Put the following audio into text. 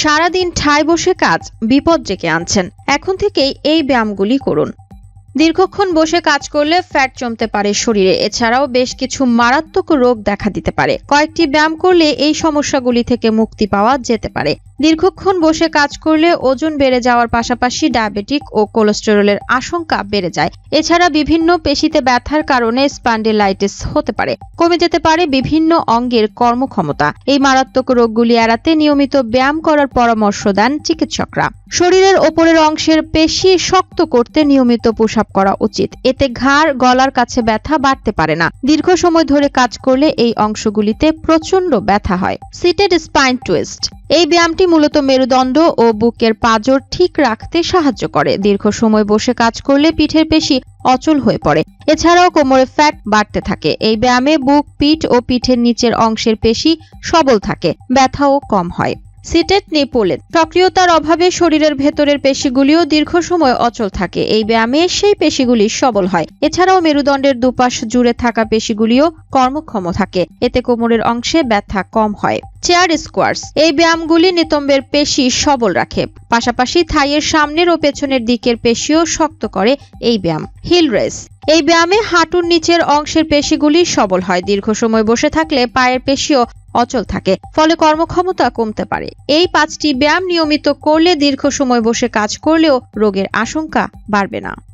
সারাদিন ঠায় বসে কাজ বিপদ ডেকে আনছেন। এখন থেকেই এই ব্যায়ামগুলি করুন। দীর্ঘক্ষণ বসে কাজ করলে ফ্যাট জমতে পারে শরীরে। এছাড়াও বেশ কিছু মারাত্মক রোগ দেখা দিতে পারে। কয়েকটি ব্যায়াম করলে এই সমস্যাগুলি থেকে মুক্তি পাওয়া যেতে পারে। দীর্ঘক্ষণ বসে কাজ করলে ওজন বেড়ে যাওয়ার পাশাপাশি ডায়াবেটিক ও কোলেস্টেরলের আশঙ্কা বেড়ে যায়। এছাড়া বিভিন্ন পেশিতে ব্যথার কারণে স্পান্ডিলাইটিস হতে পারে। কমে যেতে পারে বিভিন্ন অঙ্গের কর্মক্ষমতা। এই মারাত্মক রোগগুলি এড়াতে নিয়মিত ব্যায়াম করার পরামর্শ দেন চিকিৎসকরা। শরীরের ওপরের অংশের পেশি শক্ত করতে নিয়মিত পুশ আপ করা উচিত। এতে ঘাড়, গলার কাছে ব্যথা বাড়তে পারে না। দীর্ঘ সময় ধরে কাজ করলে এই অংশগুলিতে প্রচণ্ড ব্যথা হয়। সিটেড স্পাইন টুইস্ট এই ব্যায়ামটি মূলত মেরুদণ্ড ও বুকের পাঁজর ঠিক রাখতে সাহায্য করে। দীর্ঘ সময় বসে কাজ করলে পিঠের পেশি অচল হয়ে পড়ে। এছাড়াও কোমরে ফ্যাট বাড়তে থাকে। এই ব্যায়ামে বুক, পিঠ ও পিঠের নিচের অংশের পেশি সবল থাকে। ব্যথাও কম হয়। সিটেট নেপোলেন সক্রিয়তার অভাবে শরীরের ভেতরের পেশিগুলিও দীর্ঘ সময় অচল থাকে। এই ব্যায়ামে সেই পেশিগুলি সবল হয়। এছাড়াও মেরুদণ্ডের দুপাশ জুড়ে থাকা পেশিগুলিও কর্মক্ষম থাকে। এতে কোমরের অংশে ব্যথা কম হয়। চেয়ার স্কোয়ার্স, এই ব্যায়ামগুলি নিতম্বের পেশি সবল রাখে। পাশাপাশি থাইয়ের সামনের ও পেছনের দিকের পেশিও শক্ত করে এই ব্যায়াম। হিল রেস, এই ব্যায়ামে হাঁটুর নিচের অংশের পেশিগুলি সবল হয়। দীর্ঘ সময় বসে থাকলে পায়ের পেশিও অচল থাকে। ফলে কর্মক্ষমতা কমতে পারে। এই পাঁচটি ব্যায়াম নিয়মিত করলে দীর্ঘ সময় বসে কাজ করলেও রোগের আশঙ্কা বাড়বে না।